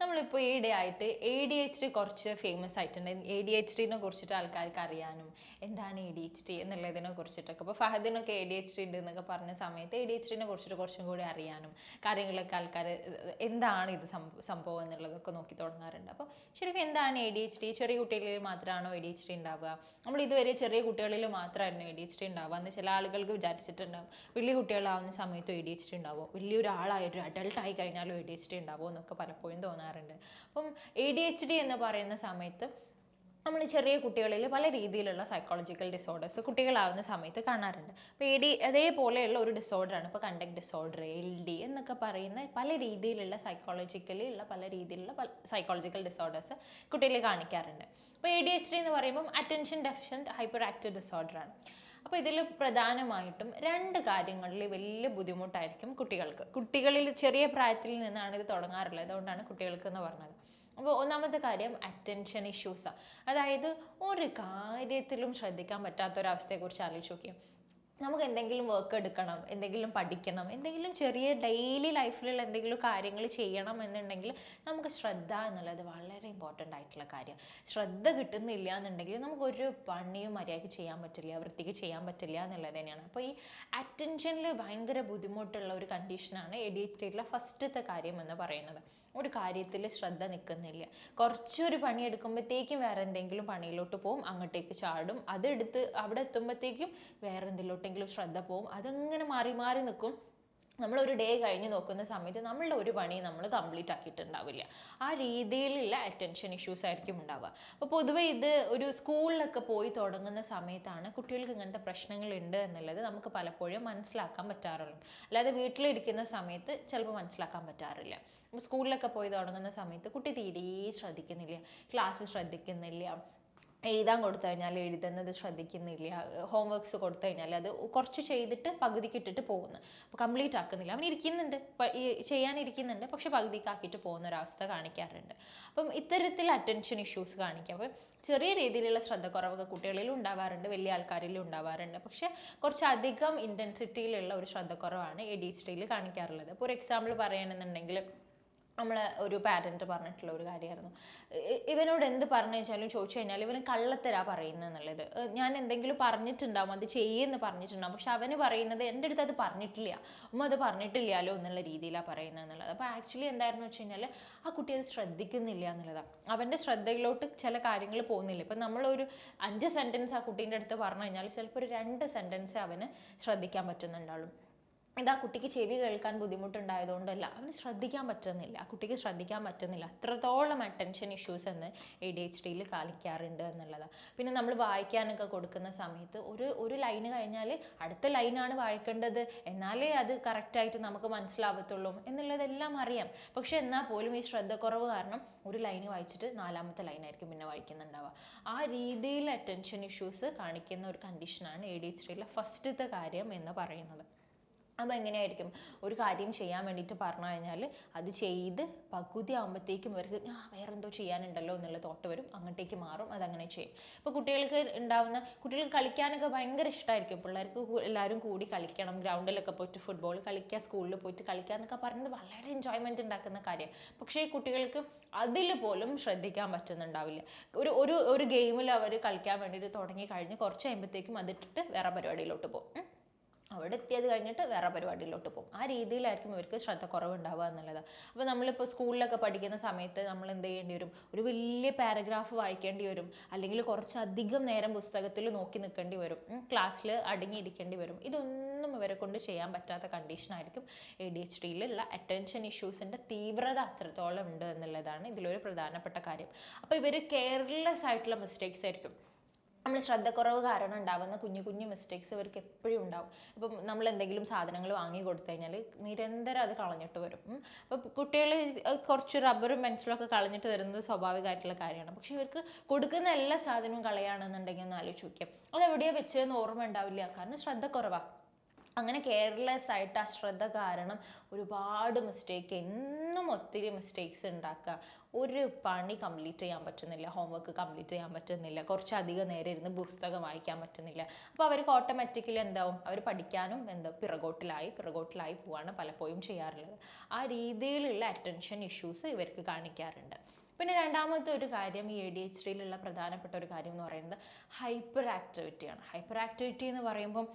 നമ്മളിപ്പോൾ ഈ ഡേ ആയിട്ട് എ ഡി എച്ച് ഡി കുറച്ച് ഫേമസ് ആയിട്ടുണ്ട് എ ഡി എച്ച് ഡിനെ കുറിച്ചിട്ട് ആൾക്കാർക്ക് അറിയാനും എന്താണ് എ ഡി എച്ച് ഡി എന്നുള്ളതിനെ കുറിച്ചിട്ടൊക്കെ അപ്പോൾ ഫഹദിനൊക്കെ എ ഡി എച്ച് ഡി ഉണ്ട് എന്നൊക്കെ പറഞ്ഞ സമയത്ത് എ ഡി എച്ച് ഡിനെ കുറിച്ചിട്ട് കുറച്ചും കൂടി അറിയാനും കാര്യങ്ങളൊക്കെ ആൾക്കാർ എന്താണ് ഇത് സംഭവം എന്നുള്ളതൊക്കെ നോക്കി തുടങ്ങാറുണ്ട് അപ്പോൾ ശരിക്കും എന്താണ് എ ഡി എച്ച് ഡി ചെറിയ കുട്ടികളിൽ മാത്രമാണോ എ ഡി എച്ച് ഡി ഉണ്ടാവുക നമ്മൾ ഇതുവരെ ചെറിയ കുട്ടികളിൽ മാത്രമായിരുന്നു എ ഡി എച്ച് ഡി ഉണ്ടാവുക എന്ന് ചില ആളുകൾക്ക് വിചാരിച്ചിട്ടുണ്ടാവും വലിയ കുട്ടികളാവുന്ന സമയത്തും എ ഡി എച്ച് ഡി ഉണ്ടാവുമോ വലിയൊരാളായിട്ട് അഡൾട്ടായി കഴിഞ്ഞാലും എ ഡി എച്ച് ഡി ഉണ്ടാവുമോ എന്നൊക്കെ പലപ്പോഴും തോന്നാറുണ്ട്. അപ്പം എ ഡി എച്ച് ഡി എന്ന് പറയുന്ന സമയത്ത് നമ്മൾ ചെറിയ കുട്ടികളിൽ പല രീതിയിലുള്ള സൈക്കോളജിക്കൽ ഡിസോർഡേഴ്സ് കുട്ടികളാവുന്ന സമയത്ത് കാണാറുണ്ട്. അപ്പോൾ എ ഡി അതേപോലെയുള്ള ഒരു ഡിസോർഡറാണ് ഇപ്പോൾ കണ്ടക്ട് ഡിസോർഡർ എൽ ഡി എന്നൊക്കെ പറയുന്ന പല രീതിയിലുള്ള സൈക്കോളജിക്കലി ഉള്ള പല രീതിയിലുള്ള പല സൈക്കോളജിക്കൽ ഡിസോർഡേഴ്സ് കുട്ടികളിൽ കാണിക്കാറുണ്ട്. അപ്പോൾ എ ഡി എച്ച് ഡി എന്ന് പറയുമ്പം അറ്റൻഷൻ ഡെഫിഷ്യന്റ് ഹൈപ്പർ ആക്റ്റീവ് ഡിസോർഡറാണ് അപ്പോൾ ഇതിൽ പ്രധാനമായിട്ടും രണ്ട് കാര്യങ്ങളിൽ വലിയ ബുദ്ധിമുട്ടായിരിക്കും കുട്ടികൾക്ക്. കുട്ടികളിൽ ചെറിയ പ്രായത്തിൽ നിന്നാണ് ഇത് തുടങ്ങാറുള്ളത്. അതുകൊണ്ടാണ് കുട്ടികൾക്ക് എന്ന് പറഞ്ഞത്. അപ്പോൾ ഒന്നാമത്തെ കാര്യം അറ്റൻഷൻ ഇഷ്യൂസാണ് അതായത് ഒരു കാര്യത്തിലും ശ്രദ്ധിക്കാൻ പറ്റാത്തൊരവസ്ഥയെക്കുറിച്ച് ആലോചിച്ച് നോക്കിയാൽ നമുക്ക് എന്തെങ്കിലും വർക്ക് എടുക്കണം എന്തെങ്കിലും പഠിക്കണം എന്തെങ്കിലും ചെറിയ ഡെയിലി ലൈഫിലുള്ള എന്തെങ്കിലും കാര്യങ്ങൾ ചെയ്യണം എന്നുണ്ടെങ്കിൽ നമുക്ക് ശ്രദ്ധ എന്നുള്ളത് വളരെ ഇമ്പോർട്ടന്റ് ആയിട്ടുള്ള കാര്യം. ശ്രദ്ധ കിട്ടുന്നില്ല എന്നുണ്ടെങ്കിൽ നമുക്കൊരു പണിയും മര്യാദയ്ക്ക് ചെയ്യാൻ പറ്റില്ല വൃത്തിക്ക് ചെയ്യാൻ പറ്റില്ല എന്നുള്ളത് തന്നെയാണ്. അപ്പോൾ ഈ അറ്റൻഷനിൽ ഭയങ്കര ബുദ്ധിമുട്ടുള്ള ഒരു കണ്ടീഷനാണ് എ ഡി എച്ച് ഡിയിലെ ഫസ്റ്റത്തെ കാര്യം എന്ന് പറയുന്നത്. ഒരു കാര്യത്തിൽ ശ്രദ്ധ നിൽക്കുന്നില്ല. കുറച്ചൊരു പണി എടുക്കുമ്പോഴത്തേക്കും വേറെ എന്തെങ്കിലും പണിയിലോട്ട് പോകും അങ്ങോട്ടേക്ക് ചാടും. അതെടുത്ത് അവിടെ എത്തുമ്പോഴത്തേക്കും വേറെ എന്തിലോട്ടെങ്കിലും ശ്രദ്ധ പോകും അതങ്ങനെ മാറി മാറി നിൽക്കും. നമ്മളൊരു ഡേ കഴിഞ്ഞ് നോക്കുന്ന സമയത്ത് നമ്മളുടെ ഒരു പണി നമ്മൾ കംപ്ലീറ്റ് ആക്കിയിട്ടുണ്ടാവില്ല. ആ രീതിയിലുള്ള അറ്റൻഷൻ ഇഷ്യൂസ് ആയിരിക്കും ഉണ്ടാവുക. അപ്പോൾ പൊതുവേ ഇത് ഒരു സ്കൂളിലൊക്കെ പോയി തുടങ്ങുന്ന സമയത്താണ് കുട്ടികൾക്ക് ഇങ്ങനത്തെ പ്രശ്നങ്ങളുണ്ട് എന്നുള്ളത് നമുക്ക് പലപ്പോഴും മനസ്സിലാക്കാൻ പറ്റാറുള്ളൂ അല്ലാതെ വീട്ടിലിരിക്കുന്ന സമയത്ത് ചിലപ്പോൾ മനസ്സിലാക്കാൻ പറ്റാറില്ല. സ്കൂളിലൊക്കെ പോയി തുടങ്ങുന്ന സമയത്ത് കുട്ടി തീരെ ശ്രദ്ധിക്കുന്നില്ല. ക്ലാസ് ശ്രദ്ധിക്കുന്നില്ല. എഴുതാൻ കൊടുത്തു കഴിഞ്ഞാൽ എഴുതുന്നത് ശ്രദ്ധിക്കുന്നില്ല ഹോംവർക്ക്സ് കൊടുത്തു കഴിഞ്ഞാൽ അത് കുറച്ച് ചെയ്തിട്ട് പകുതിക്ക് ഇട്ടിട്ട് പോകുന്നു. അപ്പോൾ കംപ്ലീറ്റ് ആക്കുന്നില്ല. അവൻ ഇരിക്കുന്നുണ്ട്. ചെയ്യാനിരിക്കുന്നുണ്ട്. പക്ഷെ പകുതിക്കാക്കിയിട്ട് പോകുന്ന ഒരവസ്ഥ കാണിക്കാറുണ്ട്. അപ്പം ഇത്തരത്തിൽ അറ്റൻഷൻ ഇഷ്യൂസ് കാണിക്കുക അപ്പം ചെറിയ രീതിയിലുള്ള ശ്രദ്ധക്കുറവൊക്കെ കുട്ടികളിൽ ഉണ്ടാവാറുണ്ട് വലിയ ആൾക്കാരിലും ഉണ്ടാവാറുണ്ട്. പക്ഷെ കുറച്ചധികം ഇന്റൻസിറ്റിയിലുള്ള ഒരു ശ്രദ്ധക്കുറവാണ് എ ഡി എച്ച് ഡിയിൽ കാണിക്കാറുള്ളത്. അപ്പോൾ ഒരു എക്സാമ്പിൾ പറയുകയാണെന്നുണ്ടെങ്കിൽ നമ്മൾ ഒരു പാരന്റ് പറഞ്ഞിട്ടുള്ള ഒരു കാര്യമായിരുന്നു. ഇവനോട് എന്ത് പറഞ്ഞു വെച്ചാലും ചോദിച്ചു കഴിഞ്ഞാൽ ഇവന് കള്ളത്തരാ പറയുന്നത് എന്നുള്ളത്. ഞാൻ എന്തെങ്കിലും പറഞ്ഞിട്ടുണ്ടാവും അത് ചെയ്യുമെന്ന് പറഞ്ഞിട്ടുണ്ടാവും. പക്ഷെ അവന് പറയുന്നത് എന്റെ അടുത്ത് അത് പറഞ്ഞിട്ടില്ല. ഉമ്മ അത് പറഞ്ഞിട്ടില്ലല്ലോ എന്നുള്ള രീതിയിലാണ് പറയുന്നത് എന്നുള്ളത്. അപ്പോൾ ആക്ച്വലി എന്തായിരുന്നു വെച്ച് കഴിഞ്ഞാൽ ആ കുട്ടി അത് ശ്രദ്ധിക്കുന്നില്ല എന്നുള്ളതാണ് അവന്റെ ശ്രദ്ധയിലോട്ട് ചില കാര്യങ്ങൾ പോകുന്നില്ല. ഇപ്പം നമ്മളൊരു അഞ്ച് സെന്റൻസ് ആ കുട്ടീന്റെ അടുത്ത് പറഞ്ഞു കഴിഞ്ഞാൽ ചിലപ്പോൾ ഒരു രണ്ട് സെന്റൻസ് അവന് ശ്രദ്ധിക്കാൻ പറ്റുന്നുണ്ടാവുള്ളൂ ഇതാ കുട്ടിക്ക് ചെവി കേൾക്കാൻ ബുദ്ധിമുട്ടുണ്ടായതുകൊണ്ടല്ല. അവന് ശ്രദ്ധിക്കാൻ പറ്റുന്നില്ല. കുട്ടിക്ക് ശ്രദ്ധിക്കാൻ പറ്റുന്നില്ല. അത്രത്തോളം അറ്റൻഷൻ ഇഷ്യൂസ് എന്ന് എ ഡി എച്ച് ഡിയിൽ കാണിക്കാറുണ്ട് എന്നുള്ളതാണ് പിന്നെ നമ്മൾ വായിക്കാനൊക്കെ കൊടുക്കുന്ന സമയത്ത് ഒരു ഒരു ലൈന് കഴിഞ്ഞാൽ അടുത്ത ലൈനാണ് വായിക്കേണ്ടത്. എന്നാലേ അത് കറക്റ്റായിട്ട് നമുക്ക് മനസ്സിലാവത്തുള്ളൂ എന്നുള്ളതെല്ലാം അറിയാം. പക്ഷെ എന്നാൽ പോലും ഈ ശ്രദ്ധക്കുറവ് കാരണം ഒരു ലൈന് വായിച്ചിട്ട് നാലാമത്തെ ലൈനായിരിക്കും പിന്നെ വായിക്കുന്നുണ്ടാവുക. ആ രീതിയിൽ അറ്റൻഷൻ ഇഷ്യൂസ് കാണിക്കുന്ന ഒരു കണ്ടീഷനാണ് എ ഡി എച്ച് ഡിയിലെ ഫസ്റ്റത്തെ കാര്യം എന്ന് പറയുന്നത്. അപ്പോൾ എങ്ങനെയായിരിക്കും? ഒരു കാര്യം ചെയ്യാൻ വേണ്ടിയിട്ട് പറഞ്ഞു കഴിഞ്ഞാൽ അത് ചെയ്ത് പകുതി ആകുമ്പോഴത്തേക്കും ഇവർക്ക് ആ വേറെ എന്തോ ചെയ്യാനുണ്ടല്ലോ എന്നുള്ള തോട്ട് വരും. അങ്ങോട്ടേക്ക് മാറും. അതങ്ങനെ ചെയ്യും. ഇപ്പോൾ കുട്ടികൾക്ക് ഉണ്ടാവുന്ന കുട്ടികൾക്ക് കളിക്കാനൊക്കെ ഭയങ്കര ഇഷ്ടമായിരിക്കും പിള്ളേർക്ക് എല്ലാവരും കൂടി കളിക്കണം. ഗ്രൗണ്ടിലൊക്കെ പോയിട്ട് ഫുട്ബോൾ കളിക്കുക സ്കൂളിൽ പോയിട്ട് കളിക്കുക എന്നൊക്കെ പറയുന്നത് വളരെ എൻജോയ്മെന്റ് ഉണ്ടാക്കുന്ന കാര്യം. പക്ഷേ ഈ കുട്ടികൾക്ക് അതിൽ പോലും ശ്രദ്ധിക്കാൻ പറ്റുന്നുണ്ടാവില്ല. ഒരു ഒരു ഒരു ഗെയിമിൽ അവർ കളിക്കാൻ വേണ്ടിയിട്ട് തുടങ്ങി കഴിഞ്ഞ് കുറച്ച് കഴിയുമ്പോഴത്തേക്കും അതിട്ടിട്ട് വേറെ പരിപാടിയിലോട്ട് പോകും. അവിടെ എത്തിയത് കഴിഞ്ഞിട്ട് വേറെ പരിപാടിയിലോട്ട് പോകും. ആ രീതിയിലായിരിക്കും ഇവർക്ക് ശ്രദ്ധ ഉണ്ടാവുക എന്നുള്ളത്. അപ്പോൾ നമ്മളിപ്പോൾ സ്കൂളിലൊക്കെ പഠിക്കുന്ന സമയത്ത് നമ്മൾ എന്ത് ചെയ്യേണ്ടി വരും? ഒരു വലിയ പാരഗ്രാഫ് വായിക്കേണ്ടി വരും. അല്ലെങ്കിൽ കുറച്ചധികം നേരം പുസ്തകത്തിൽ നോക്കി നിൽക്കേണ്ടി വരും. ക്ലാസ്സിൽ അടങ്ങിയിരിക്കേണ്ടി വരും. ഇതൊന്നും ഇവരെ കൊണ്ട് ചെയ്യാൻ പറ്റാത്ത കണ്ടീഷനായിരിക്കും എ ഡി എച്ച് ഡിയിലുള്ള അറ്റൻഷൻ ഇഷ്യൂസിന്റെ തീവ്രത അത്രത്തോളം ഉണ്ട് എന്നുള്ളതാണ് ഇതിലൊരു പ്രധാനപ്പെട്ട കാര്യം. അപ്പോൾ ഇവർ കെയർലെസ് ആയിട്ടുള്ള മിസ്റ്റേക്സ് ആയിരിക്കും. നമ്മൾ ശ്രദ്ധക്കുറവ് കാരണം ഉണ്ടാവുന്ന കുഞ്ഞു കുഞ്ഞു മിസ്റ്റേക്സ് ഇവർക്ക് എപ്പോഴും ഉണ്ടാവും. ഇപ്പം നമ്മൾ എന്തെങ്കിലും സാധനങ്ങൾ വാങ്ങി കൊടുത്തു കഴിഞ്ഞാൽ നിരന്തരം അത് കളഞ്ഞിട്ട് വരും. അപ്പം കുട്ടികൾ കുറച്ച് റബ്ബറും ഒക്കെ കളഞ്ഞിട്ട് വരുന്നത് സ്വാഭാവികമായിട്ടുള്ള കാര്യമാണ്. പക്ഷെ ഇവർക്ക് കൊടുക്കുന്ന എല്ലാ സാധനവും കളയാണെന്നുണ്ടെങ്കിൽ ഒന്ന് ആലോചിച്ച് നോക്കിയാൽ അത് എവിടെയാണ് വെച്ചതെന്ന് ഓർമ്മ ഉണ്ടാവില്ല. കാരണം ശ്രദ്ധക്കുറവാണ് അങ്ങനെ കെയർലെസ് ആയിട്ട് ആ ശ്രദ്ധ കാരണം ഒരുപാട് മിസ്റ്റേക്ക് എന്നും ഒത്തിരി മിസ്റ്റേക്സ് ഉണ്ടാക്കുക. ഒരു പണി കംപ്ലീറ്റ് ചെയ്യാൻ പറ്റുന്നില്ല ഹോംവർക്ക് കംപ്ലീറ്റ് ചെയ്യാൻ പറ്റുന്നില്ല കുറച്ചധികം നേരം ഇരുന്ന് പുസ്തകം വായിക്കാൻ പറ്റുന്നില്ല. അപ്പോൾ അവർക്ക് ഓട്ടോമാറ്റിക്കലി എന്താവും? അവർ പഠിക്കാനും എന്താ പിറകോട്ടിലായി പിറകോട്ടിലായി പോവാണ് പലപ്പോഴും ചെയ്യാറുള്ളത്. ആ രീതിയിലുള്ള അറ്റൻഷൻ ഇഷ്യൂസ് ഇവർക്ക് കാണിക്കാറുണ്ട്. പിന്നെ രണ്ടാമത്തെ ഒരു കാര്യം ഈ എ ഡി എച്ച് ഡിയിലുള്ള പ്രധാനപ്പെട്ട ഒരു കാര്യം എന്ന് പറയുന്നത് ഹൈപ്പർ ആക്ടിവിറ്റിയാണ് ഹൈപ്പർ ആക്ടിവിറ്റി എന്ന് പറയുമ്പം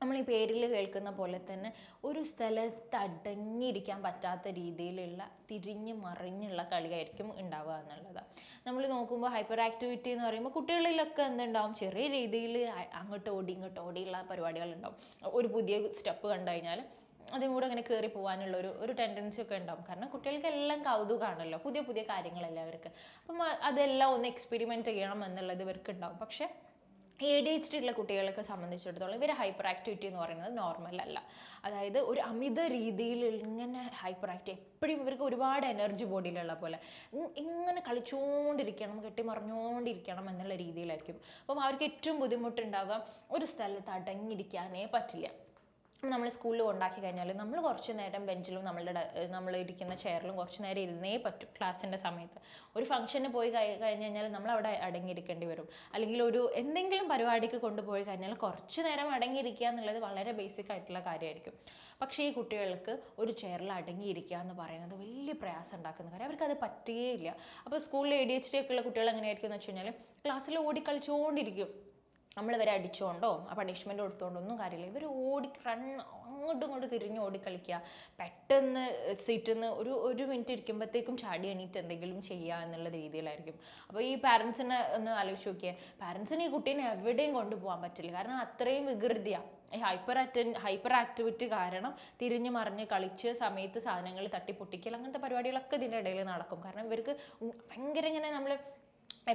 നമ്മൾ ഈ പേരിൽ കേൾക്കുന്ന പോലെ തന്നെ ഒരു സ്ഥലത്ത് അടങ്ങിയിരിക്കാൻ പറ്റാത്ത രീതിയിലുള്ള തിരിഞ്ഞ് മറിഞ്ഞുള്ള കളിയായിരിക്കും ഉണ്ടാവുക എന്നുള്ളതാണ് നമ്മൾ നോക്കുമ്പോൾ ഹൈപ്പർ ആക്ടിവിറ്റി എന്ന് പറയുമ്പോൾ കുട്ടികളിലൊക്കെ എന്തുണ്ടാവും? ചെറിയ രീതിയിൽ അങ്ങോട്ട് ഓടി ഇങ്ങോട്ട് ഓടിയുള്ള പരിപാടികളുണ്ടാവും. ഒരു പുതിയ സ്റ്റെപ്പ് കണ്ടു കഴിഞ്ഞാൽ അതിനും കൂടെ അങ്ങനെ കയറി പോകാനുള്ള ഒരു ഒരു ടെൻഡൻസി ഒക്കെ ഉണ്ടാവും. കാരണം കുട്ടികൾക്ക് എല്ലാം കൗതുകമാണല്ലോ പുതിയ പുതിയ കാര്യങ്ങളെല്ലാം അവർക്ക്. അപ്പം അതെല്ലാം ഒന്ന് എക്സ്പെരിമെന്റ് ചെയ്യണം എന്നുള്ളത് ഇവർക്ക് ഉണ്ടാവും പക്ഷേ എ ഡി എച്ച് ഡി ഉള്ള കുട്ടികളൊക്കെ സംബന്ധിച്ചിടത്തോളം ഇവർ ഹൈപ്പർ ആക്ടിവിറ്റി എന്ന് പറയുന്നത് നോർമൽ അല്ല. അതായത് ഒരു അമിത രീതിയിൽ ഇങ്ങനെ ഹൈപ്പർ ആക്ടി എപ്പോഴും ഇവർക്ക് ഒരുപാട് എനർജി ബോഡിയിലുള്ള പോലെ. ഇങ്ങനെ കളിച്ചുകൊണ്ടിരിക്കണം കെട്ടിമറിഞ്ഞുകൊണ്ടിരിക്കണം എന്നുള്ള രീതിയിലായിരിക്കും. അപ്പം അവർക്ക് ഏറ്റവും ബുദ്ധിമുട്ടുണ്ടാവുക ഒരു സ്ഥലത്ത് അടങ്ങിയിരിക്കാനേ പറ്റില്ല. നമ്മൾ സ്കൂളിൽ ഉണ്ടാക്കി കഴിഞ്ഞാൽ നമ്മൾ കുറച്ച് നേരം ബെഞ്ചിലും നമ്മളുടെ നമ്മൾ ഇരിക്കുന്ന ചെയറിലും കുറച്ച് നേരം ഇരുന്നേ പറ്റും ക്ലാസ്സിന്റെ സമയത്ത്. ഒരു ഫംഗ്ഷന് പോയി കഴി കഴിഞ്ഞ് കഴിഞ്ഞാൽ നമ്മൾ അവിടെ അടങ്ങിയിരിക്കേണ്ടി വരും. അല്ലെങ്കിൽ ഒരു എന്തെങ്കിലും പരിപാടിക്ക് കൊണ്ടുപോയി കഴിഞ്ഞാൽ കുറച്ച് നേരം അടങ്ങിയിരിക്കുക എന്നുള്ളത് വളരെ ബേസിക് ആയിട്ടുള്ള കാര്യമായിരിക്കും. പക്ഷേ ഈ കുട്ടികൾക്ക് ഒരു ചെയറിൽ അടങ്ങിയിരിക്കുക എന്ന് പറയുന്നത് വലിയ പ്രയാസം ഉണ്ടാക്കുന്ന കാര്യം. അവർക്കത് പറ്റുകയില്ല അപ്പോൾ സ്കൂളിൽ എ ഡി എച്ച് ഡി ഒക്കെ ഉള്ള കുട്ടികൾ എങ്ങനെയായിരിക്കും എന്ന് വെച്ച് കഴിഞ്ഞാൽ ക്ലാസ്സിൽ ഓടിക്കളിച്ചുകൊണ്ടിരിക്കും നമ്മൾ ഇവരെ അടിച്ചുകൊണ്ടോ ആ പണിഷ്മെന്റ് കൊടുത്തുകൊണ്ടോ ഒന്നും കാര്യമില്ല. ഇവർ ഓടി റൺ അങ്ങോട്ടും ഇങ്ങോട്ടും തിരിഞ്ഞ് ഓടിക്കളിക്കുക പെട്ടെന്ന് സീറ്റിൽ നിന്ന് ഒരു ഒരു മിനിറ്റ് ഇരിക്കുമ്പോഴത്തേക്കും ചാടി എണീറ്റ് എന്തെങ്കിലും ചെയ്യുക എന്നുള്ള രീതിയിലായിരിക്കും. അപ്പോൾ ഈ പാരൻസിനെ ഒന്ന് ആലോചിച്ച് നോക്കിയാൽ പാരൻസിന് ഈ കുട്ടീനെ എവിടെയും കൊണ്ടുപോകാൻ പറ്റില്ല. കാരണം അത്രയും വികൃതിയാണ് ഈ ഹൈപ്പർ അറ്റൻ ഹൈപ്പർ ആക്ടിവിറ്റി കാരണം തിരിഞ്ഞ് മറിഞ്ഞ് കളിച്ച് സമയത്ത് സാധനങ്ങൾ തട്ടിപ്പൊട്ടിക്കൽ അങ്ങനത്തെ പരിപാടികളൊക്കെ ഇതിന്റെ ഇടയിൽ നടക്കും. കാരണം ഇവർക്ക് ഭയങ്കര ഇങ്ങനെ നമ്മൾ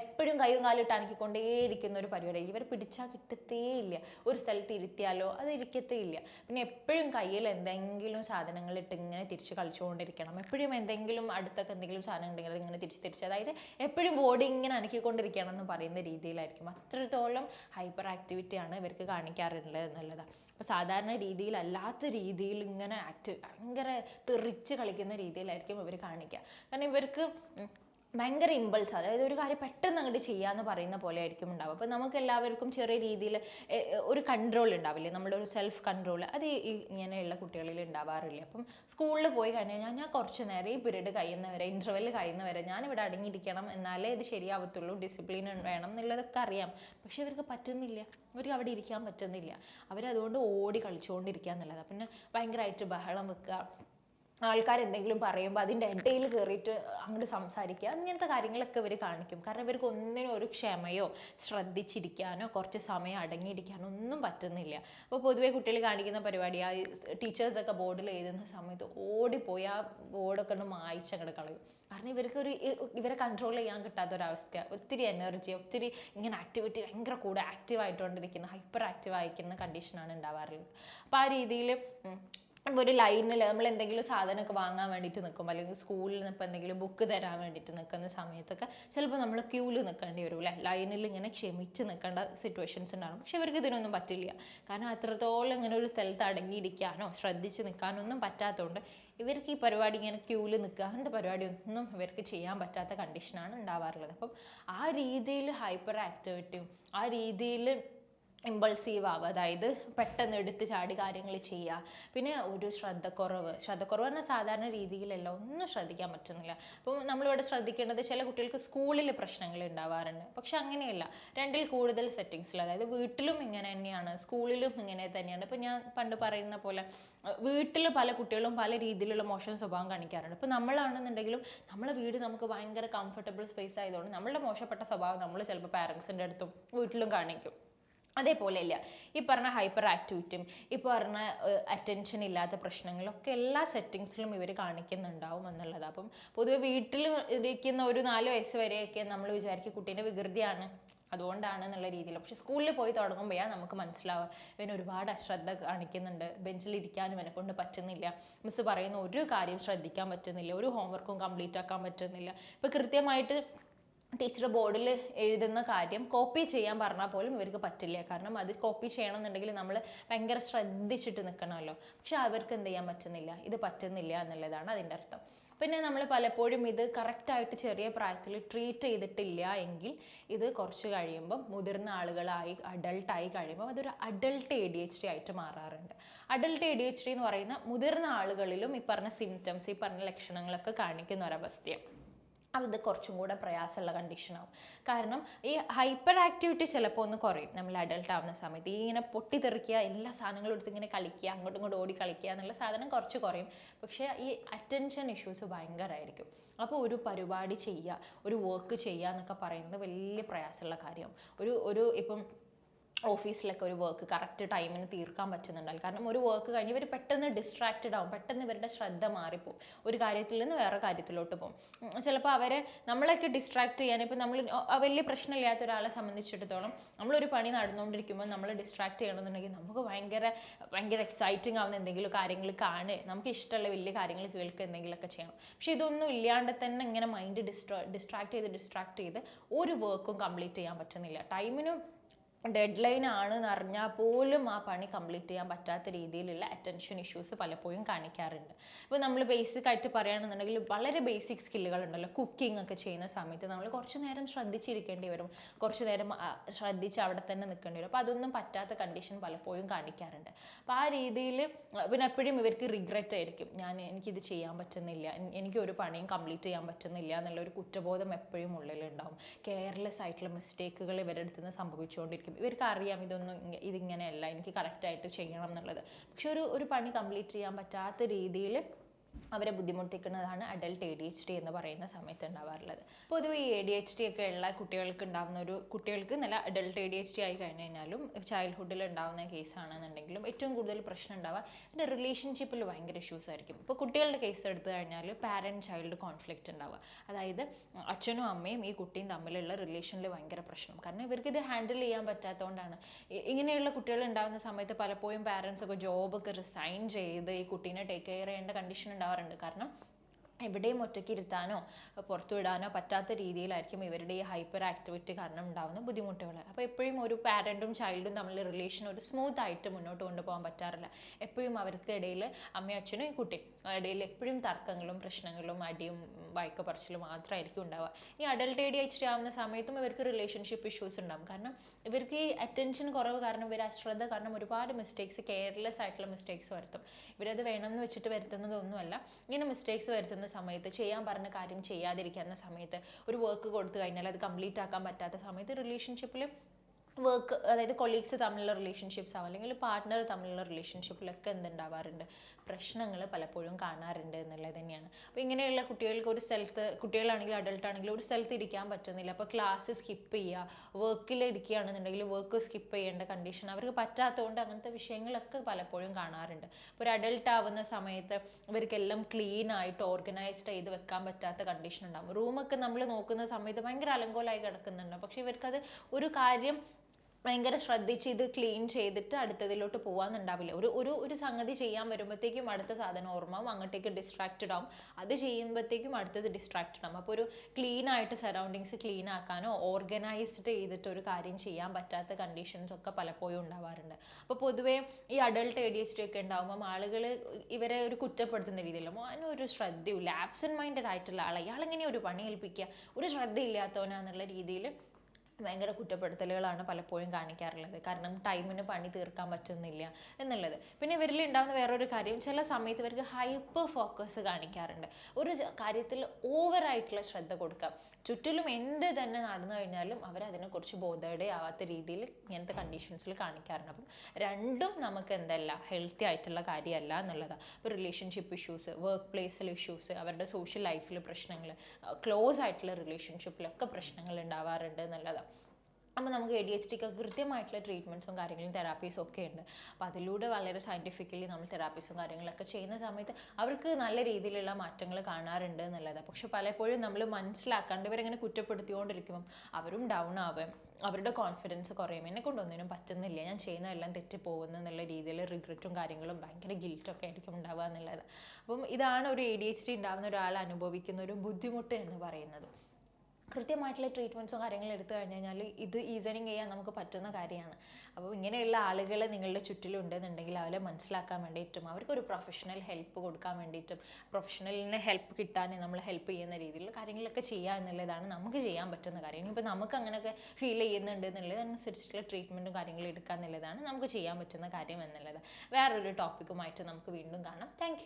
എപ്പോഴും കൈയും കാലും ഇട്ട് അനക്കിക്കൊണ്ടേയിരിക്കുന്ന ഒരു പരിപാടി ഇവർ പിടിച്ചാൽ കിട്ടത്തേ ഇല്ല. ഒരു സ്ഥലത്ത് ഇരുത്തിയാലോ അത് ഇരിക്കത്തേ ഇല്ല. പിന്നെ എപ്പോഴും കയ്യിൽ എന്തെങ്കിലും സാധനങ്ങൾ ഇട്ട് ഇങ്ങനെ തിരിച്ച് കളിച്ചുകൊണ്ടിരിക്കണം. എപ്പോഴും എന്തെങ്കിലും അടുത്തൊക്കെ എന്തെങ്കിലും സാധനം ഉണ്ടെങ്കിൽ ഇങ്ങനെ തിരിച്ച് തിരിച്ച് അതായത് എപ്പോഴും ബോഡി ഇങ്ങനെ അനക്കിക്കൊണ്ടിരിക്കണം എന്ന് പറയുന്ന രീതിയിലായിരിക്കും. അത്രത്തോളം ഹൈപ്പർ ആക്ടിവിറ്റിയാണ് ഇവർക്ക് കാണിക്കാറുള്ളത് എന്നുള്ളതാണ് അപ്പോൾ സാധാരണ രീതിയിലല്ലാത്ത രീതിയിൽ ഇങ്ങനെ ആക്റ്റീവ് ഭയങ്കര തെറിച്ച് കളിക്കുന്ന രീതിയിലായിരിക്കും ഇവർ കാണിക്കുക. കാരണം ഇവർക്ക് ഭയങ്കര ഇമ്പൾസ് അതായത് ഒരു കാര്യം പെട്ടെന്ന് അങ്ങോട്ട് ചെയ്യാന്ന് പറയുന്ന പോലെ ആയിരിക്കും ഉണ്ടാവുക. അപ്പോൾ നമുക്ക് എല്ലാവർക്കും ചെറിയ രീതിയിൽ ഒരു കൺട്രോൾ ഉണ്ടാവില്ലേ? നമ്മുടെ ഒരു സെൽഫ് കൺട്രോൾ അത് ഇങ്ങനെയുള്ള കുട്ടികളിൽ ഉണ്ടാവാറില്ല? അപ്പം സ്കൂളിൽ പോയി കഴിഞ്ഞ് കഴിഞ്ഞാൽ ഞാൻ കുറച്ച് നേരം ഈ പീരീഡ് കഴിയുന്നവരെ ഇന്റർവെൽ കഴിയുന്നവരെ ഞാൻ ഇവിടെ അടങ്ങിയിരിക്കണം എന്നാലേ ഇത് ശരിയാവത്തുള്ളൂ. ഡിസിപ്ലിൻ വേണം എന്നുള്ളതൊക്കെ അറിയാം. പക്ഷെ ഇവർക്ക് പറ്റുന്നില്ല. അവർക്ക് അവിടെ ഇരിക്കാൻ പറ്റുന്നില്ല. അവരതുകൊണ്ട് ഓടി കളിച്ചുകൊണ്ടിരിക്കുക എന്നുള്ളതാണ് പിന്നെ ഭയങ്കരമായിട്ട് ബഹളം വെക്കുക. ആൾക്കാർ എന്തെങ്കിലും പറയുമ്പോൾ അതിന്റെ ഇടയിൽ കയറിയിട്ട് അങ്ങോട്ട് സംസാരിക്കുക. അങ്ങനത്തെ കാര്യങ്ങളൊക്കെ ഇവർ കാണിക്കും. കാരണം ഇവർക്ക് ഒന്നിനും ഒരു ക്ഷമയോ ശ്രദ്ധിച്ചിരിക്കാനോ കുറച്ച് സമയം അടങ്ങിയിരിക്കാനോ ഒന്നും പറ്റുന്നില്ല. അപ്പോൾ പൊതുവേ കുട്ടികൾ കാണിക്കുന്ന പരിപാടി ആ ടീച്ചേഴ്സൊക്കെ ബോർഡിൽ എഴുതുന്ന സമയത്ത് ഓടിപ്പോയി ആ ബോർഡൊക്കെ ഒന്ന് മായ്ച്ച് അങ്ങോട്ട് കളയും. കാരണം ഇവർക്ക് ഒരു ഇവരെ കൺട്രോൾ ചെയ്യാൻ കിട്ടാത്തൊരവസ്ഥ ഒത്തിരി എനർജി ഒത്തിരി ഇങ്ങനെ ആക്ടിവിറ്റി ഭയങ്കര കൂടെ ആക്റ്റീവ് ആയിട്ടുകൊണ്ടിരിക്കുന്ന ഹൈപ്പർ ആക്റ്റീവ് ആയിരിക്കുന്ന കണ്ടീഷനാണ് ഉണ്ടാവാറുള്ളത്. അപ്പോൾ ആ രീതിയിൽ ഇപ്പോൾ ഒരു ലൈനിൽ നമ്മൾ എന്തെങ്കിലും സാധനമൊക്കെ വാങ്ങാൻ വേണ്ടിയിട്ട് നിൽക്കും അല്ലെങ്കിൽ സ്കൂളിൽ നിന്ന് ഇപ്പോൾ എന്തെങ്കിലും ബുക്ക് തരാൻ വേണ്ടിയിട്ട് നിൽക്കുന്ന സമയത്തൊക്കെ ചിലപ്പോൾ നമ്മൾ ക്യൂവിൽ നിൽക്കേണ്ടി വരും അല്ലേ? ലൈനിൽ ഇങ്ങനെ ക്ഷമിച്ച് നിൽക്കേണ്ട സിറ്റുവേഷൻസ് ഉണ്ടാകും. പക്ഷെ ഇവർക്ക് ഇതിനൊന്നും പറ്റില്ല. കാരണം അത്രത്തോളം ഇങ്ങനെ ഒരു സ്ഥലത്ത് അടങ്ങിയിരിക്കാനോ ശ്രദ്ധിച്ച് നിൽക്കാനോ ഒന്നും പറ്റാത്തതുകൊണ്ട് ഇവർക്ക് ഈ പരിപാടി ഇങ്ങനെ ക്യൂവിൽ നിൽക്കുക അങ്ങനത്തെ പരിപാടി ഒന്നും ഇവർക്ക് ചെയ്യാൻ പറ്റാത്ത കണ്ടീഷനാണ് ഉണ്ടാവാറുള്ളത്. അപ്പം ആ രീതിയിൽ ഹൈപ്പർ ആക്ടിവിറ്റിയും ആ രീതിയിൽ ഇമ്പൾസീവ് ആവുക. അതായത് പെട്ടെന്ന് എടുത്ത് ചാടി കാര്യങ്ങൾ ചെയ്യുക. പിന്നെ ഒരു ശ്രദ്ധക്കുറവ്. ശ്രദ്ധക്കുറവ് പറഞ്ഞാൽ സാധാരണ രീതിയിലല്ല. ഒന്നും ശ്രദ്ധിക്കാൻ പറ്റുന്നില്ല. അപ്പം നമ്മളിവിടെ ശ്രദ്ധിക്കേണ്ടത് ചില കുട്ടികൾക്ക് സ്കൂളിൽ പ്രശ്നങ്ങൾ ഉണ്ടാവാറുണ്ട്. പക്ഷെ അങ്ങനെയല്ല. രണ്ടിൽ കൂടുതൽ സെറ്റിങ്സിൽ അതായത് വീട്ടിലും ഇങ്ങനെ തന്നെയാണ്. സ്കൂളിലും ഇങ്ങനെ തന്നെയാണ്. ഇപ്പം ഞാൻ പണ്ട് പറയുന്ന പോലെ വീട്ടിൽ പല കുട്ടികളും പല രീതിയിലുള്ള മോശം സ്വഭാവം കാണിക്കാറുണ്ട്. ഇപ്പം നമ്മളാണെന്നുണ്ടെങ്കിലും നമ്മളെ വീട് നമുക്ക് ഭയങ്കര കംഫർട്ടബിൾ സ്പേസ് ആയതുകൊണ്ട് നമ്മളുടെ മോശപ്പെട്ട സ്വഭാവം നമ്മൾ ചിലപ്പോൾ പാരൻസിന്റെ അടുത്തും വീട്ടിലും കാണിക്കും. അതേപോലെ ഇല്ല ഈ പറഞ്ഞ ഹൈപ്പർ ആക്ടിവിറ്റിയും ഈ പറഞ്ഞ അറ്റൻഷൻ ഇല്ലാത്ത പ്രശ്നങ്ങളൊക്കെ എല്ലാ സെറ്റിങ്സിലും ഇവർ കാണിക്കുന്നുണ്ടാവും എന്നുള്ളത്. അപ്പം പൊതുവെ വീട്ടിൽ ഇരിക്കുന്ന ഒരു നാല് വയസ്സ് വരെയൊക്കെ നമ്മൾ വിചാരിക്കും കുട്ടീന്റെ വികൃതിയാണ് അതുകൊണ്ടാണ് എന്നുള്ള രീതിയിൽ. പക്ഷെ സ്കൂളിൽ പോയി തുടങ്ങുമ്പോഴാണ് നമുക്ക് മനസ്സിലാവുക ഇവന് ഒരുപാട് അശ്രദ്ധ കാണിക്കുന്നുണ്ട് ബെഞ്ചിൽ ഇരിക്കാനും കൊണ്ട് പറ്റുന്നില്ല മിസ് പറയുന്ന ഒരു കാര്യം ശ്രദ്ധിക്കാൻ പറ്റുന്നില്ല ഒരു ഹോംവർക്കും കംപ്ലീറ്റ് ആക്കാൻ പറ്റുന്നില്ല. ഇപ്പം കൃത്യമായിട്ട് ടീച്ചർ ബോർഡിൽ എഴുതുന്ന കാര്യം കോപ്പി ചെയ്യാൻ പറഞ്ഞാൽ പോലും ഇവർക്ക് പറ്റില്ല. കാരണം അത് കോപ്പി ചെയ്യണമെന്നുണ്ടെങ്കിൽ നമ്മൾ ഭയങ്കര ശ്രദ്ധിച്ചിട്ട് നിൽക്കണമല്ലോ പക്ഷെ അവർക്ക് എന്ത് ചെയ്യാൻ പറ്റുന്നില്ല. ഇത് പറ്റുന്നില്ല എന്നുള്ളതാണ് അതിന്റെ അർത്ഥം. പിന്നെ നമ്മൾ പലപ്പോഴും ഇത് കറക്റ്റായിട്ട് ചെറിയ പ്രായത്തിൽ ട്രീറ്റ് ചെയ്തിട്ടില്ല എങ്കിൽ ഇത് കുറച്ച് കഴിയുമ്പം മുതിർന്ന ആളുകളായി അഡൾട്ടായി കഴിയുമ്പോൾ അതൊരു adult A D H D ആയിട്ട് മാറാറുണ്ട്. Adult A D H D എന്ന് പറയുന്ന മുതിർന്ന ആളുകളിലും ഈ പറഞ്ഞ സിംറ്റംസ് ഈ പറഞ്ഞ ലക്ഷണങ്ങളൊക്കെ കാണിക്കുന്ന ഒരവസ്ഥയാണ്. അത് കുറച്ചും കൂടെ പ്രയാസമുള്ള കണ്ടീഷനാവും കാരണം ഈ ഹൈപ്പർ ആക്ടിവിറ്റി ചിലപ്പോൾ ഒന്ന് കുറയും. നമ്മൾ അഡൾട്ട് ആവുന്ന സമയത്ത് ഈ ഇങ്ങനെ പൊട്ടിത്തെറിക്കുക എല്ലാ സാധനങ്ങളും എടുത്ത് ഇങ്ങനെ കളിക്കുക അങ്ങോട്ടും ഇങ്ങോട്ടും ഓടി കളിക്കുക എന്നുള്ള സാധനം കുറച്ച് കുറയും. പക്ഷേ ഈ അറ്റൻഷൻ ഇഷ്യൂസ് ഭയങ്കരമായിരിക്കും. അപ്പോൾ ഒരു പരിപാടി ചെയ്യുക ഒരു വർക്ക് ചെയ്യുക എന്നൊക്കെ പറയുന്നത് വലിയ പ്രയാസമുള്ള കാര്യമാണ് ഒരു ഒരു ഇപ്പം ഓഫീസിലൊക്കെ ഒരു വർക്ക് കറക്റ്റ് ടൈമിന് തീർക്കാൻ പറ്റുന്നുണ്ടാവും കാരണം ഒരു വർക്ക് കഴിഞ്ഞ് ഇവർ പെട്ടെന്ന് ഡിസ്ട്രാക്റ്റഡ് ആവും പെട്ടെന്ന് ഇവരുടെ ശ്രദ്ധ മാറിപ്പോവും. ഒരു കാര്യത്തിൽ നിന്ന് വേറെ കാര്യത്തിലോട്ട് പോകും. ചിലപ്പോൾ അവരെ നമ്മളൊക്കെ ഡിസ്ട്രാക്ട് ചെയ്യാൻ ഇപ്പോൾ നമ്മൾ വലിയ പ്രശ്നമില്ലാത്ത ഒരാളെ സംബന്ധിച്ചിടത്തോളം നമ്മളൊരു പണി നടന്നുകൊണ്ടിരിക്കുമ്പോൾ നമ്മൾ ഡിസ്ട്രാക്ട് ചെയ്യണമെന്നുണ്ടെങ്കിൽ നമുക്ക് ഭയങ്കര ഭയങ്കര എക്സൈറ്റിംഗ് ആവുന്ന എന്തെങ്കിലും കാര്യങ്ങൾ കാണുക. നമുക്ക് ഇഷ്ടമുള്ള വലിയ കാര്യങ്ങൾ കേൾക്കുക എന്തെങ്കിലുമൊക്കെ ചെയ്യണം. പക്ഷേ ഇതൊന്നും ഇല്ലാണ്ട് തന്നെ ഇങ്ങനെ മൈൻഡ് ഡിസ്ട്രാ ഡിസ്ട്രാക്ട് ചെയ്ത് ഡിസ്ട്രാക്ട് ചെയ്ത് ഒരു വർക്കും കംപ്ലീറ്റ് ചെയ്യാൻ പറ്റുന്നില്ല. ടൈമിനും ഡെഡ് ലൈൻ ആണെന്ന് അറിഞ്ഞാൽ പോലും ആ പണി കംപ്ലീറ്റ് ചെയ്യാൻ പറ്റാത്ത രീതിയിലുള്ള അറ്റൻഷൻ ഇഷ്യൂസ് പലപ്പോഴും കാണിക്കാറുണ്ട്. ഇപ്പോൾ നമ്മൾ ബേസിക് ആയിട്ട് പറയുകയാണെന്നുണ്ടെങ്കിൽ വളരെ ബേസിക് സ്കില്ലുകൾ ഉണ്ടല്ലോ. കുക്കിംഗ് ഒക്കെ ചെയ്യുന്ന സമയത്ത് നമ്മൾ കുറച്ച് നേരം ശ്രദ്ധിച്ചിരിക്കേണ്ടി വരും. കുറച്ച് നേരം ശ്രദ്ധിച്ച് അവിടെ തന്നെ നിൽക്കേണ്ടി വരും. അപ്പോൾ അതൊന്നും പറ്റാത്ത കണ്ടീഷൻ പലപ്പോഴും കാണിക്കാറുണ്ട്. അപ്പോൾ ആ രീതിയിൽ പിന്നെ എപ്പോഴും ഇവർക്ക് റിഗ്രറ്റ് ആയിരിക്കും. ഞാൻ എനിക്കിത് ചെയ്യാൻ പറ്റുന്നില്ല. എനിക്ക് ഒരു പണിയും കംപ്ലീറ്റ് ചെയ്യാൻ പറ്റുന്നില്ല എന്നുള്ള ഒരു കുറ്റബോധം എപ്പോഴും ഉള്ളിലുണ്ടാവും. കെയർലെസ് ആയിട്ടുള്ള മിസ്റ്റേക്കുകൾ ഇവരുടെ അടുത്ത് നിന്ന് സംഭവിച്ചുകൊണ്ടിരിക്കും. ഇവർക്ക് അറിയാം ഇതൊന്നും ഇതിങ്ങനെയല്ല എനിക്ക് കറക്റ്റായിട്ട് ചെയ്യണം എന്നുള്ളത്. പക്ഷെ ഒരു ഒരു പണി കംപ്ലീറ്റ് ചെയ്യാൻ പറ്റാത്ത രീതിയിൽ അവരെ ബുദ്ധിമുട്ടിക്കുന്നതാണ് adult A D H D എന്ന് പറയുന്ന സമയത്ത് ഉണ്ടാവാറുള്ളത്. പൊതുവെ ഈ എ ഡി എച്ച് ഡി ഒക്കെ ഉള്ള കുട്ടികൾക്ക് ഉണ്ടാകുന്ന ഒരു കുട്ടികൾക്ക് നല്ല adult A D H D ആയി കഴിഞ്ഞ് കഴിഞ്ഞാലും ചൈൽഡ്ഹുഡിൽ ഉണ്ടാകുന്ന കേസാണെന്നുണ്ടെങ്കിലും ഏറ്റവും കൂടുതൽ പ്രശ്നം ഉണ്ടാവുക എന്റെ റിലേഷൻഷിപ്പിൽ ഭയങ്കര ഇഷ്യൂസ് ആയിരിക്കും. ഇപ്പോൾ കുട്ടികളുടെ കേസ് എടുത്തു കഴിഞ്ഞാൽ പാരന്റ് ചൈൽഡ് കോൺഫ്ലിക്റ്റ് ഉണ്ടാവുക. അതായത് അച്ഛനും അമ്മയും ഈ കുട്ടിയും തമ്മിലുള്ള റിലേഷനിൽ ഭയങ്കര പ്രശ്നം. കാരണം ഇവർക്ക് ഇത് ഹാൻഡിൽ ചെയ്യാൻ പറ്റാത്തതുകൊണ്ടാണ് ഇങ്ങനെയുള്ള കുട്ടികൾ ഉണ്ടാകുന്ന സമയത്ത് പലപ്പോഴും പാരൻസ് ഒക്കെ ജോബൊക്കെ റിസൈൻ ചെയ്ത് ഈ കുട്ടീനെ ടേക്ക് കെയർ ചെയ്യേണ്ട കണ്ടീഷൻ ഉണ്ടാവാറുണ്ട്. കാരണം എവിടെയും ഒറ്റയ്ക്ക് ഇരുത്താനോ പുറത്തു വിടാനോ പറ്റാത്ത രീതിയിലായിരിക്കും ഇവരുടെ ഈ ഹൈപ്പർ ആക്ടിവിറ്റി കാരണം ഉണ്ടാകുന്ന ബുദ്ധിമുട്ടുകൾ അപ്പോൾ എപ്പോഴും ഒരു പാരന്റും ചൈൽഡും തമ്മിൽ റിലേഷൻ ഒരു സ്മൂത്ത് ആയിട്ട് മുന്നോട്ട് കൊണ്ടുപോകാൻ പറ്റാറില്ല. എപ്പോഴും അവർക്കിടയിൽ അമ്മയും അച്ഛനും ഈ കുട്ടി ഇടയിൽ എപ്പോഴും തർക്കങ്ങളും പ്രശ്നങ്ങളും അടിയും വഴക്ക് പറച്ചിലും മാത്രമായിരിക്കും ഉണ്ടാവുക. ഈ അഡൽട്ട് ഏഡി എച്ച് ആവുന്ന സമയത്തും ഇവർക്ക് റിലേഷൻഷിപ്പ് ഇഷ്യൂസ് ഉണ്ടാവും. കാരണം ഇവർക്ക് ഈ അറ്റൻഷൻ കുറവ് കാരണം ഇവർ അശ്രദ്ധ കാരണം ഒരുപാട് മിസ്റ്റേക്സ് കെയർലെസ് ആയിട്ടുള്ള മിസ്റ്റേക്സ് വരുത്തും. ഇവരത് വേണമെന്ന് വെച്ചിട്ട് വരുത്തുന്നതൊന്നുമല്ല. ഇങ്ങനെ മിസ്റ്റേക്സ് വരുത്തുന്ന സമയത്ത് ചെയ്യാൻ പറഞ്ഞ കാര്യം ചെയ്യാതിരിക്കുന്ന സമയത്ത് ഒരു വർക്ക് കൊടുത്തു കഴിഞ്ഞാൽ അത് കംപ്ലീറ്റ് ആക്കാൻ പറ്റാത്ത സമയത്ത് റിലേഷൻഷിപ്പിൽ വർക്ക് അതായത് കൊളീഗ്സ് തമ്മിലുള്ള റിലേഷൻഷിപ്സ് ആവാം. അല്ലെങ്കിൽ പാർട്ട്ണർ തമ്മിലുള്ള റിലേഷൻഷിപ്പിലൊക്കെ എന്തുണ്ടാവാറുണ്ട്? പ്രശ്നങ്ങൾ പലപ്പോഴും കാണാറുണ്ട് എന്നുള്ളത് തന്നെയാണ്. അപ്പോൾ ഇങ്ങനെയുള്ള കുട്ടികൾക്ക് ഒരു സ്ഥലത്ത് കുട്ടികളാണെങ്കിലും അഡൾട്ട് ആണെങ്കിലും ഒരു സ്ഥലത്ത് ഇരിക്കാൻ പറ്റുന്നില്ല. അപ്പോൾ ക്ലാസ് സ്കിപ്പ് ചെയ്യുക വർക്കിൽ ഇരിക്കുകയാണെന്നുണ്ടെങ്കിൽ വർക്ക് സ്കിപ്പ് ചെയ്യേണ്ട കണ്ടീഷൻ അവർക്ക് പറ്റാത്തതുകൊണ്ട് അങ്ങനത്തെ വിഷയങ്ങളൊക്കെ പലപ്പോഴും കാണാറുണ്ട്. ഇപ്പോൾ ഒരു അഡൾട്ട് ആവുന്ന സമയത്ത് ഇവർക്കെല്ലാം ക്ലീൻ ആയിട്ട് ഓർഗനൈസ്ഡ് ചെയ്ത് വെക്കാൻ പറ്റാത്ത കണ്ടീഷൻ ഉണ്ടാകും റൂമൊക്കെ നമ്മൾ നോക്കുന്ന സമയത്ത് ഭയങ്കര അലങ്കോലമായി കിടക്കുന്നുണ്ട്. പക്ഷേ ഇവർക്കത് ഒരു കാര്യം ഭയങ്കര ശ്രദ്ധിച്ച് ഇത് ക്ലീൻ ചെയ്തിട്ട് അടുത്തതിലോട്ട് പോകാന്നുണ്ടാവില്ല ഒരു ഒരു ഒരു സംഗതി ചെയ്യാൻ വരുമ്പോഴത്തേക്കും അടുത്ത സാധനം ഓർമ്മ അങ്ങോട്ടേക്ക് ഡിസ്ട്രാക്റ്റഡ് ആവും. അത് ചെയ്യുമ്പോഴത്തേക്കും അടുത്തത് ഡിസ്ട്രാക്റ്റഡ് ആവും. അപ്പോൾ ഒരു ക്ലീൻ ആയിട്ട് സറൗണ്ടിങ്സ് ക്ലീൻ ആക്കാനോ ഓർഗനൈസ്ഡ് ചെയ്തിട്ട് ഒരു കാര്യം ചെയ്യാൻ പറ്റാത്ത കണ്ടീഷൻസ് ഒക്കെ പലപ്പോഴും ഉണ്ടാവാറുണ്ട്. അപ്പോൾ പൊതുവേ ഈ adult A D S D ഒക്കെ ഉണ്ടാകുമ്പം ആളുകൾ ഇവരെ ഒരു കുറ്റപ്പെടുത്തുന്ന രീതിയിലും ഒരു ശ്രദ്ധയില്ല ആബ്സെന്റ് മൈൻഡഡ് ആയിട്ടുള്ള ആളെ. ഇയാളെങ്ങനെ ഒരു പണി ഏൽപ്പിക്കുക ഒരു ശ്രദ്ധയില്ലാത്തവനാന്നുള്ള രീതിയിൽ ഭയങ്കര കുറ്റപ്പെടുത്തലുകളാണ് പലപ്പോഴും കാണിക്കാറുള്ളത്. കാരണം ടൈമിന് പണി തീർക്കാൻ പറ്റുന്നില്ല എന്നുള്ളത്. പിന്നെ ഇവരിൽ ഉണ്ടാകുന്ന വേറൊരു കാര്യം ചില സമയത്ത് ഇവർക്ക് ഹൈപ്പർ ഫോക്കസ് കാണിക്കാറുണ്ട്. ഒരു കാര്യത്തിൽ ഓവറായിട്ടുള്ള ശ്രദ്ധ കൊടുക്കുക ചുറ്റിലും എന്ത് തന്നെ നടന്നു കഴിഞ്ഞാലും അവർ അതിനെക്കുറിച്ച് ബോധേഡേ ആവാത്ത രീതിയിൽ ഇങ്ങനത്തെ കണ്ടീഷൻസിൽ കാണിക്കാറുണ്ട്. അപ്പം രണ്ടും നമുക്ക് എന്തല്ല ഹെൽത്തി ആയിട്ടുള്ള കാര്യമല്ല എന്നുള്ളതാണ് ഇപ്പോൾ റിലേഷൻഷിപ്പ് ഇഷ്യൂസ് വർക്ക് പ്ലേസിൽ ഇഷ്യൂസ് അവരുടെ സോഷ്യൽ ലൈഫിൽ പ്രശ്നങ്ങൾ ക്ലോസ് ആയിട്ടുള്ള റിലേഷൻഷിപ്പിലൊക്കെ പ്രശ്നങ്ങൾ ഉണ്ടാവാറുണ്ട് എന്നുള്ളതാണ് അപ്പോൾ നമുക്ക് എ ഡി എച്ച് ഡിക്ക് കൃത്യമായിട്ടുള്ള ട്രീറ്റ്മെന്റ്സും കാര്യങ്ങളും തെറാപ്പീസും ഒക്കെ ഉണ്ട്. അപ്പോൾ അതിലൂടെ വളരെ സയന്റിഫിക്കലി നമ്മൾ തെറാപ്പീസും കാര്യങ്ങളൊക്കെ ചെയ്യുന്ന സമയത്ത് അവർക്ക് നല്ല രീതിയിലുള്ള മാറ്റങ്ങൾ കാണാറുണ്ട് എന്നുള്ളതാണ് പക്ഷെ പലപ്പോഴും നമ്മൾ മനസ്സിലാക്കാണ്ട് ഇവരെങ്ങനെ കുറ്റപ്പെടുത്തിക്കൊണ്ടിരിക്കുമ്പം അവരും ഡൗൺ ആവുകയും അവരുടെ കോൺഫിഡൻസ് കുറയും എന്നെ കൊണ്ടൊന്നിനും പറ്റുന്നില്ല. ഞാൻ ചെയ്യുന്നതെല്ലാം തെറ്റിപ്പോകുന്നു എന്നുള്ള രീതിയിൽ റിഗ്രറ്റും കാര്യങ്ങളും ഭയങ്കര ഗിൽറ്റൊക്കെ ആയിരിക്കും ഉണ്ടാവുക എന്നുള്ളത്. അപ്പം ഇതാണ് ഒരു എ ഡി എച്ച് ഡി ഉണ്ടാകുന്ന ഒരാൾ അനുഭവിക്കുന്ന ഒരു ബുദ്ധിമുട്ട് എന്ന് പറയുന്നത്. കൃത്യമായിട്ടുള്ള ട്രീറ്റ്മെന്റ്സും കാര്യങ്ങളും എടുത്തു കഴിഞ്ഞു കഴിഞ്ഞാൽ ഇത് ഈസനിങ് ചെയ്യാൻ നമുക്ക് പറ്റുന്ന കാര്യമാണ്. അപ്പോൾ ഇങ്ങനെയുള്ള ആളുകൾ നിങ്ങളുടെ ചുറ്റിലുണ്ടെന്നുണ്ടെങ്കിൽ അവരെ മനസ്സിലാക്കാൻ വേണ്ടിയിട്ടും അവർക്കൊരു പ്രൊഫഷണൽ ഹെൽപ്പ് കൊടുക്കാൻ വേണ്ടിയിട്ടും പ്രൊഫഷണലിന് ഹെൽപ്പ് കിട്ടാൻ നമ്മൾ ഹെൽപ്പ് ചെയ്യുന്ന രീതിയിലുള്ള കാര്യങ്ങളൊക്കെ ചെയ്യുക എന്നുള്ളതാണ് നമുക്ക് ചെയ്യാൻ പറ്റുന്ന കാര്യം. ഇപ്പോൾ നമുക്ക് അങ്ങനെയൊക്കെ ഫീൽ ചെയ്യുന്നുണ്ട് എന്നുള്ളത് അനുസരിച്ചിട്ടുള്ള ട്രീറ്റ്മെന്റും കാര്യങ്ങളും എടുക്കുക എന്നുള്ളതാണ് നമുക്ക് ചെയ്യാൻ പറ്റുന്ന കാര്യം എന്നുള്ളത്. വേറൊരു ടോപ്പിക്കുമായിട്ട് നമുക്ക് വീണ്ടും കാണാം. താങ്ക്